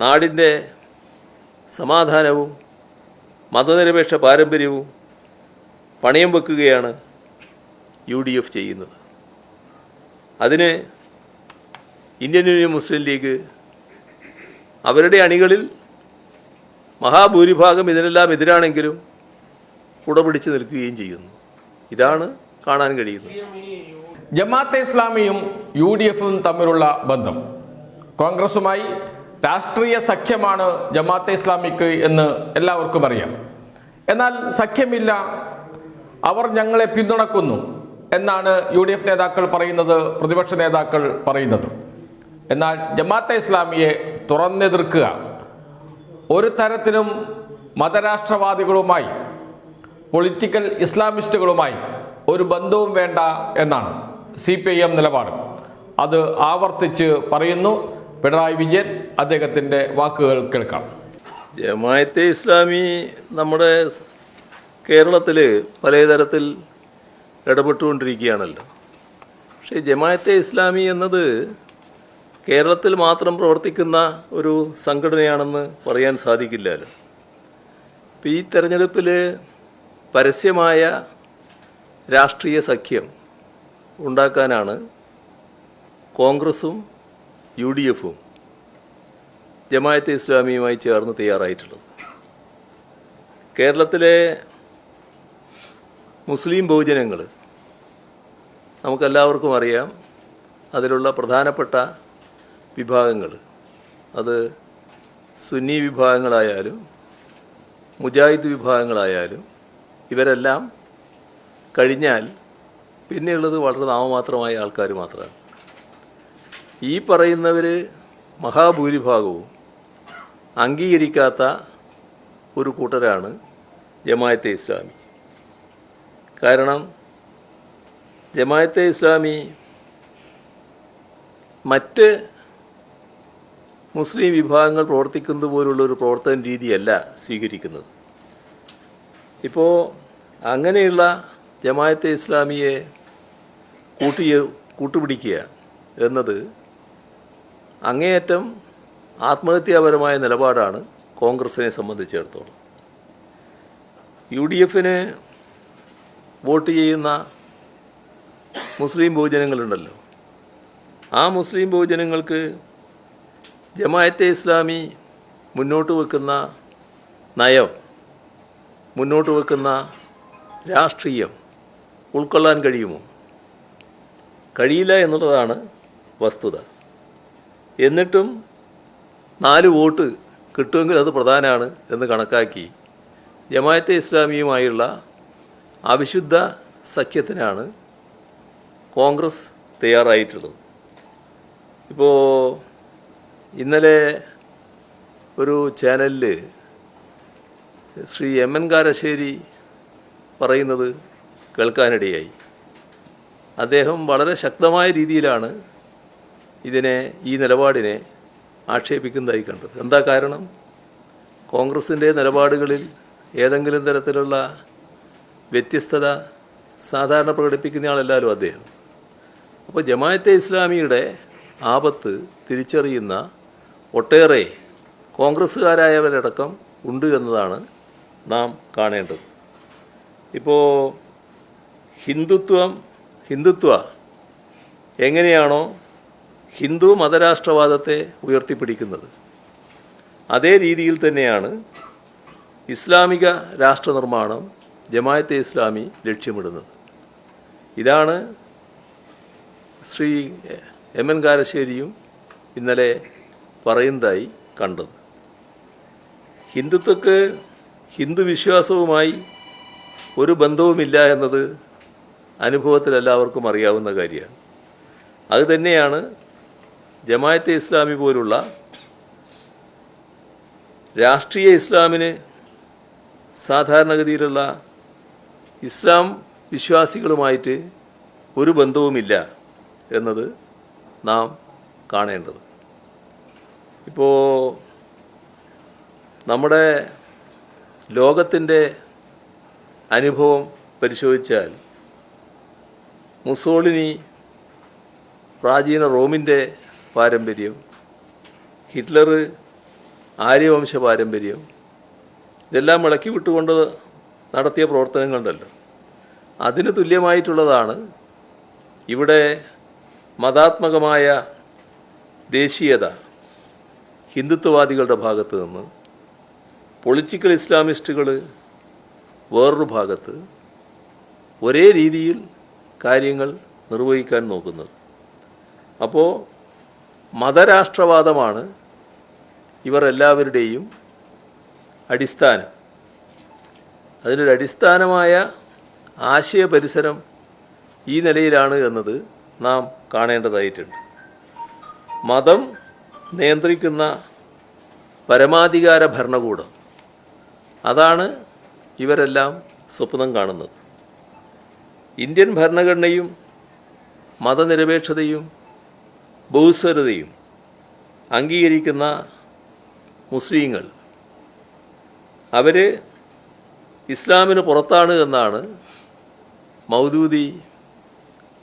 നാടിന്റെ സമാധാനവും മതനിരപേക്ഷ പാരമ്പര്യവും പണയം വെക്കുകയാണ് യു ഡി എഫ് ചെയ്യുന്നത്. അതിന് ഇന്ത്യൻ യൂണിയൻ മുസ്ലിം ലീഗ് അവരുടെ അണികളിൽ മഹാഭൂരിഭാഗം ഇതിനെല്ലാം എതിരാണെങ്കിലും കുടപിടിച്ച് നിൽക്കുകയും ചെയ്യുന്നു. ഇതാണ് കാണാൻ കഴിയുന്നത്. ജമാഅത്തെ ഇസ്ലാമിയും യു ഡി എഫും തമ്മിലുള്ള ബന്ധം. കോൺഗ്രസുമായി രാഷ്ട്രീയ സഖ്യമാണ് ജമാഅത്തെ ഇസ്ലാമിക്ക് എന്ന് എല്ലാവർക്കും അറിയാം. എന്നാൽ സഖ്യമില്ല അവർ ഞങ്ങളെ പിന്തുണക്കുന്നു എന്നാണ് യു ഡി എഫ് നേതാക്കൾ പറയുന്നത് പ്രതിപക്ഷ നേതാക്കൾ പറയുന്നത്. എന്നാൽ ജമാഅത്തെ ഇസ്ലാമിയെ തുറന്നെതിർക്കുക ഒരു തരത്തിലും മതരാഷ്ട്രവാദികളുമായി പൊളിറ്റിക്കൽ ഇസ്ലാമിസ്റ്റുകളുമായി ഒരു ബന്ധവും വേണ്ട എന്നാണ് സി പി ഐ എം നിലപാട്. അത് ആവർത്തിച്ച് പറയുന്നു. പിണറായി വിജയൻ അദ്ദേഹത്തിന്റെ വാക്കുകൾ കേൾക്കാം. ജമായത്തെ ഇസ്ലാമി നമ്മുടെ കേരളത്തിൽ പലതരത്തിൽ ഇടപെട്ടുകൊണ്ടിരിക്കുകയാണല്ലോ. പക്ഷേ ജമായത്തെ ഇസ്ലാമി എന്നത് കേരളത്തിൽ മാത്രം പ്രവർത്തിക്കുന്ന ഒരു സംഘടനയാണെന്ന് പറയാൻ സാധിക്കില്ലല്ലോ. ഇപ്പം ഈ തെരഞ്ഞെടുപ്പിൽ പരസ്യമായ രാഷ്ട്രീയ സഖ്യം ഉണ്ടാക്കാനാണ് കോൺഗ്രസും യു ഡി എഫും ജമായത്തെ ഇസ്ലാമിയുമായി ചേർന്ന് തയ്യാറായിട്ടുള്ളത്. കേരളത്തിലെ മുസ്ലിം ബഹുജനങ്ങൾ നമുക്കെല്ലാവർക്കും അറിയാം അതിലുള്ള പ്രധാനപ്പെട്ട വിഭാഗങ്ങൾ അത് സുന്നി വിഭാഗങ്ങളായാലും മുജാഹിദ് വിഭാഗങ്ങളായാലും ഇവരെല്ലാം കഴിഞ്ഞാൽ പിന്നെയുള്ളത് വളരെ നാമമാത്രമായ ആൾക്കാർ മാത്രമാണ്. ഈ പറയുന്നവർ മഹാഭൂരിഭാഗവും അംഗീകരിക്കാത്ത ഒരു കൂട്ടരാണ് ജമായത്തെ ഇസ്ലാമി. കാരണം ജമായത്തെ ഇസ്ലാമി മറ്റ് മുസ്ലിം വിഭാഗങ്ങൾ പ്രവർത്തിക്കുന്നത് പോലുള്ള ഒരു പ്രവർത്തന രീതിയല്ല സ്വീകരിക്കുന്നത്. ഇപ്പോൾ അങ്ങനെയുള്ള ജമായത്തെ ഇസ്ലാമിയെ കൂട്ടിയ കൂട്ടുപിടിക്കുക എന്നത് അങ്ങേയറ്റം ആത്മഹത്യാപരമായ നിലപാടാണ് കോൺഗ്രസിനെ സംബന്ധിച്ചിടത്തോളം. യു ഡി എഫിന് വോട്ട് ചെയ്യുന്ന മുസ്ലിം ബഹുജനങ്ങളുണ്ടല്ലോ. ആ മുസ്ലിം ബഹുജനങ്ങൾക്ക് ജമായത്തെ ഇസ്ലാമി മുന്നോട്ട് വെക്കുന്ന നയം മുന്നോട്ട് വെക്കുന്ന രാഷ്ട്രീയം ഉൾക്കൊള്ളാൻ കഴിയുമോ? കഴിയില്ല എന്നുള്ളതാണ് വസ്തുത. എന്നിട്ടും നാല് വോട്ട് കിട്ടുമെങ്കിൽ അത് പ്രധാനമാണ് എന്ന് കണക്കാക്കി ജമായത്തെ ഇസ്ലാമിയുമായുള്ള അവിശുദ്ധ സഖ്യത്തിനാണ് കോൺഗ്രസ് തയ്യാറായിട്ടുള്ളത്. ഇപ്പോൾ ഇന്നലെ ഒരു ചാനലിൽ ശ്രീ എം എൻ കാരശ്ശേരി പറയുന്നത് കേൾക്കാനിടയായി. അദ്ദേഹം വളരെ ശക്തമായ രീതിയിലാണ് ഇതിനെ ഈ നിലപാടിനെ ആക്ഷേപിക്കുന്നതായി കണ്ടത്. എന്താ കാരണം? കോൺഗ്രസിന്റെ നിലപാടുകളിൽ ഏതെങ്കിലും തരത്തിലുള്ള വ്യത്യസ്തത സാധാരണ പ്രകടിപ്പിക്കുന്ന ആളല്ലല്ലോ അദ്ദേഹം. അപ്പോൾ ജമായത്തെ ഇസ്ലാമിയുടെ ആപത്ത് തിരിച്ചറിയുന്ന ഒട്ടേറെ കോൺഗ്രസ്സുകാരായവരടക്കം ഉണ്ട് എന്നതാണ് നാം കാണേണ്ടത്. ഇപ്പോൾ ഹിന്ദുത്വം ഹിന്ദുത്വ എങ്ങനെയാണോ ഹിന്ദു മതരാഷ്ട്രവാദത്തെ ഉയർത്തിപ്പിടിക്കുന്നത്. അതേ രീതിയിൽ തന്നെയാണ് ഇസ്ലാമിക രാഷ്ട്രനിർമ്മാണം ജമായത്തെ ഇസ്ലാമി ലക്ഷ്യമിടുന്നത്. ഇതാണ് ശ്രീ എം എൻ കാരശ്ശേരിയും ഇന്നലെ പറയുന്നതായി കണ്ടത്. ഹിന്ദുത്വക്ക് ഹിന്ദു വിശ്വാസവുമായി ഒരു ബന്ധവുമില്ല എന്നത് അനുഭവത്തിൽ എല്ലാവർക്കും അറിയാവുന്ന കാര്യമാണ്. അത് തന്നെയാണ് ജമായത്തെ ഇസ്ലാമി പോലുള്ള രാഷ്ട്രീയ ഇസ്ലാമിന് സാധാരണഗതിയിലുള്ള ഇസ്ലാം വിശ്വാസികളുമായിട്ട് ഒരു ബന്ധവുമില്ല എന്നത് നാം കാണേണ്ടത്. ഇപ്പോൾ നമ്മുടെ ലോകത്തിന്റെ അനുഭവം പരിശോധിച്ചാൽ മുസോളിനി പ്രാചീന റോമിന്റെ പാരമ്പര്യം. ഹിറ്റ്ലർ ആര്യവംശ പാരമ്പര്യം. ഇതെല്ലാം ഇളക്കി വിട്ടുകൊണ്ട് നടത്തിയ പ്രവർത്തനങ്ങളുണ്ടല്ലോ. അതിന് തുല്യമായിട്ടുള്ളതാണ് ഇവിടെ മതാത്മകമായ ദേശീയത ഹിന്ദുത്വവാദികളുടെ ഭാഗത്ത് നിന്ന് പൊളിറ്റിക്കൽ ഇസ്ലാമിസ്റ്റുകൾ വേറൊരു ഭാഗത്ത് ഒരേ രീതിയിൽ കാര്യങ്ങൾ നിർവഹിക്കാൻ നോക്കുന്നത്. അപ്പോൾ മതരാഷ്ട്രവാദമാണ് ഇവർ എല്ലാവരുടെയും അടിസ്ഥാനം. അതിനൊരു അടിസ്ഥാനമായ ആശയ പരിസരം ഈ നിലയിലാണ് എന്നത് നാം കാണേണ്ടതായിട്ടുണ്ട്. മതം നിയന്ത്രിക്കുന്ന പരമാധികാര ഭരണകൂടം. അതാണ് ഇവരെല്ലാം സ്വപ്നം കാണുന്നത്. ഇന്ത്യൻ ഭരണഘടനയും മതനിരപേക്ഷതയും ബഹുസ്വരതയും അംഗീകരിക്കുന്ന മുസ്ലിങ്ങൾ. അവർ ഇസ്ലാമിന് പുറത്താണ് എന്നാണ് മൗദൂദി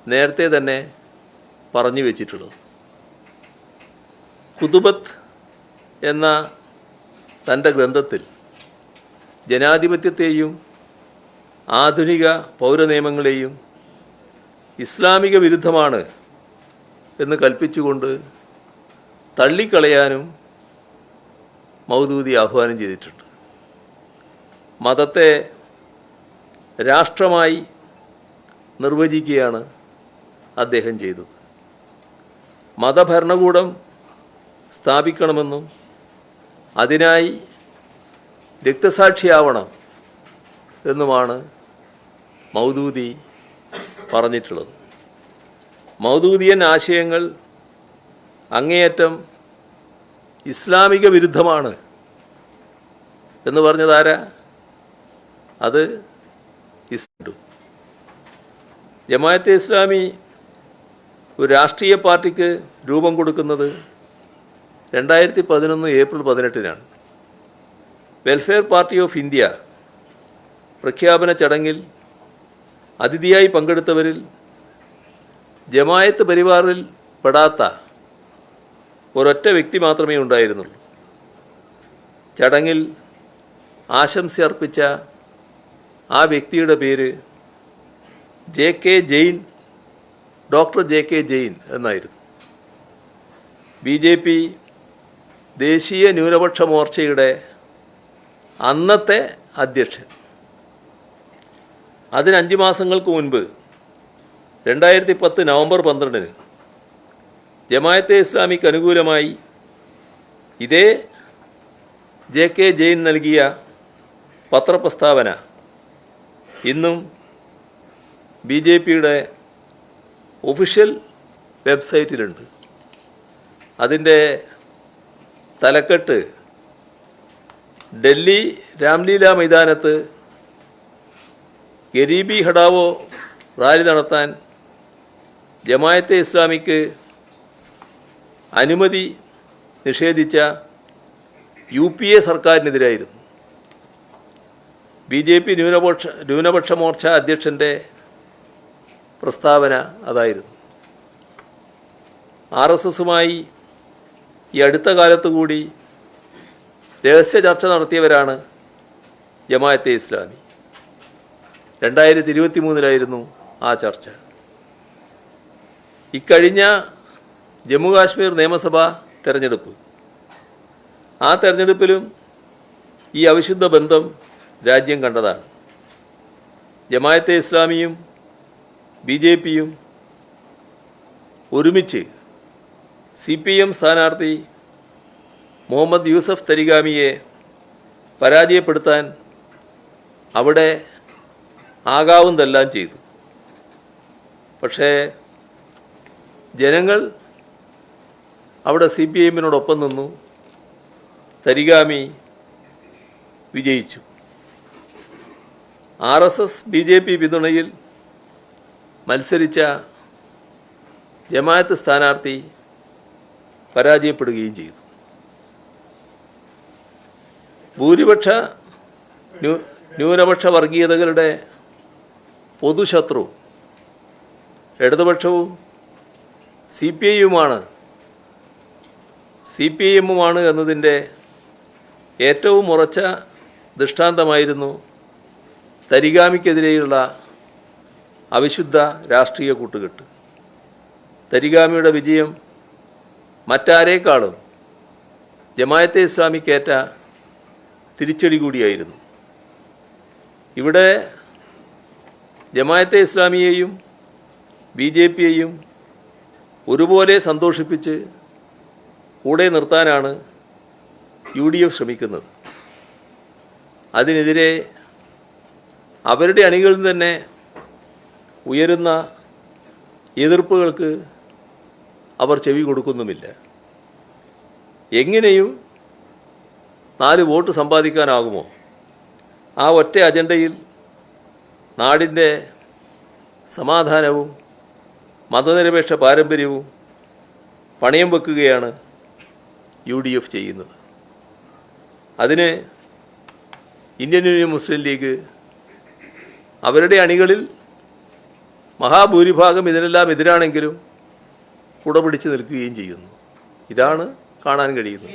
നേരത്തെ തന്നെ പറഞ്ഞു വെച്ചിട്ടുള്ളത്. കുതുബത്ത് എന്ന തന്റെ ഗ്രന്ഥത്തിൽ ജനാധിപത്യത്തെയും ആധുനിക പൗരനിയമങ്ങളെയും ഇസ്ലാമിക വിരുദ്ധമാണ് എന്ന് കൽപ്പിച്ചുകൊണ്ട് തള്ളിക്കളയാനും മൗദൂദി ആഹ്വാനം ചെയ്തിട്ടുണ്ട്. മതത്തെ രാഷ്ട്രമായി നിർവചിക്കുകയാണ് അദ്ദേഹം ചെയ്തത്. മതഭരണകൂടം സ്ഥാപിക്കണമെന്നും അതിനായി രക്തസാക്ഷിയാവണം എന്നുമാണ് മൗദൂദി പറഞ്ഞിട്ടുള്ളത്. മൗദൂദിയൻ ആശയങ്ങൾ അങ്ങേയറ്റം ഇസ്ലാമിക വിരുദ്ധമാണ്. എന്ന് പറഞ്ഞതാരാ അത് ഇസ്ലു. ജമാഅത്തെ ഇസ്ലാമി ഒരു രാഷ്ട്രീയ പാർട്ടിക്ക് രൂപം കൊടുക്കുന്നത് രണ്ടായിരത്തി പതിനൊന്ന് ഏപ്രിൽ പതിനെട്ടിനാണ്. വെൽഫെയർ പാർട്ടി ഓഫ് ഇന്ത്യ പ്രഖ്യാപന ചടങ്ങിൽ അതിഥിയായി പങ്കെടുത്തവരിൽ ജമായത്ത് പരിവാറിൽ പെടാത്ത ഒരൊറ്റ വ്യക്തി മാത്രമേ ഉണ്ടായിരുന്നുള്ളൂ. ചടങ്ങിൽ ആശംസ അർപ്പിച്ച ആ വ്യക്തിയുടെ പേര് J K Jain doctor J K Jain എന്നായിരുന്നു. ബി ജെ പി ദേശീയ ന്യൂനപക്ഷ മോർച്ചയുടെ അന്നത്തെ അധ്യക്ഷൻ. അതിന് അഞ്ച് മാസങ്ങൾക്ക് മുൻപ് രണ്ടായിരത്തി പത്ത് നവംബർ പന്ത്രണ്ടിന് ജമായത്തെ ഇസ്ലാമിക്ക് അനുകൂലമായി ഇതേ ജെ കെ ജെയിൻ നൽകിയ പത്രപ്രസ്താവന ഇന്നും ബി ജെ പിയുടെ ഒഫീഷ്യൽ വെബ്സൈറ്റിലുണ്ട്. അതിന്റെ തലക്കെട്ട് ഡൽഹി രാംലീല മൈതാനത്ത് ഗരീബി ഹഡാവോ റാലി നടത്താൻ ജമായത്തെ ഇസ്ലാമിക്ക് അനുമതി നിഷേധിച്ച യു പി എ സർക്കാരിനെതിരായിരുന്നു. ബി ജെ പി ന്യൂനപക്ഷ ന്യൂനപക്ഷ മോർച്ച അധ്യക്ഷന്റെ പ്രസ്താവന അതായിരുന്നു. ആർ എസ് എസുമായി ഈ അടുത്ത കാലത്തുകൂടി രഹസ്യ ചർച്ച നടത്തിയവരാണ് ജമായത്തെ ഇസ്ലാമി. രണ്ടായിരത്തി ഇരുപത്തി മൂന്നിലായിരുന്നു ആ ചർച്ച. ഇക്കഴിഞ്ഞ ജമ്മു കാശ്മീർ നിയമസഭാ തെരഞ്ഞെടുപ്പ്. ആ തെരഞ്ഞെടുപ്പിലും ഈ അവിശുദ്ധ ബന്ധം രാജ്യം കണ്ടതാണ്. ജമായത്തെ ഇസ്ലാമിയും ബി ജെ പിയും ഒരുമിച്ച് സി പി എം സ്ഥാനാർത്ഥി മുഹമ്മദ് യൂസഫ് തരിഗാമിയെ പരാജയപ്പെടുത്താൻ അവിടെ ആകാവുന്നതെല്ലാം ചെയ്തു. പക്ഷേ ജനങ്ങൾ അവിടെ സി പി എമ്മിനോടൊപ്പം നിന്നു. തരികാമി വിജയിച്ചു. R S S B J P പിന്തുണയിൽ മത്സരിച്ച ജമാഅത്ത് സ്ഥാനാർത്ഥി പരാജയപ്പെടുകയും ചെയ്തു. ഭൂരിപക്ഷ ന്യൂനപക്ഷ വർഗീയതകളുടെ പൊതുശത്രു ഇടതുപക്ഷവും സി പി ഐയുമാണ്. സി പി ഐ എമ്മുമാണ് എന്നതിന്റെ ഏറ്റവും ഉറച്ച ദൃഷ്ടാന്തമായിരുന്നു തരിഗാമിക്കെതിരെയുള്ള അവിശുദ്ധ രാഷ്ട്രീയ കൂട്ടുകെട്ട്. തരിഗാമിയുടെ വിജയം മറ്റാരേക്കാളും ജമായത്തെ ഇസ്ലാമിക്കേറ്റ തിരിച്ചടി കൂടിയായിരുന്നു. ഇവിടെ ജമായത്തെ ഇസ്ലാമിയെയും ബി ജെ പിയെയും ഒരുപോലെ സന്തോഷിപ്പിച്ച് കൂടെ നിർത്താനാണ് യു ഡി എഫ് ശ്രമിക്കുന്നത്. അതിനെതിരെ അവരുടെ അണികളിൽ തന്നെ ഉയരുന്ന എതിർപ്പുകൾക്ക് അവർ ചെവി കൊടുക്കുന്നുമില്ല. എങ്ങനെയും നാല് വോട്ട് സമ്പാദിക്കാനാകുമോ? ആ ഒറ്റ അജണ്ടയിൽ നാടിന്റെ സമാധാനവും മതനിരപേക്ഷ പാരമ്പര്യവും പണയം വെക്കുകയാണ് യു ഡി എഫ് ചെയ്യുന്നത്. അതിന് ഇന്ത്യൻ യൂണിയൻ മുസ്ലിം ലീഗ് അവരുടെ അണികളിൽ മഹാഭൂരിഭാഗം ഇതിനെല്ലാം എതിരാണെങ്കിലും കുടപിടിച്ച് നിൽക്കുകയും ചെയ്യുന്നു. ഇതാണ് കാണാൻ കഴിയുന്നത്.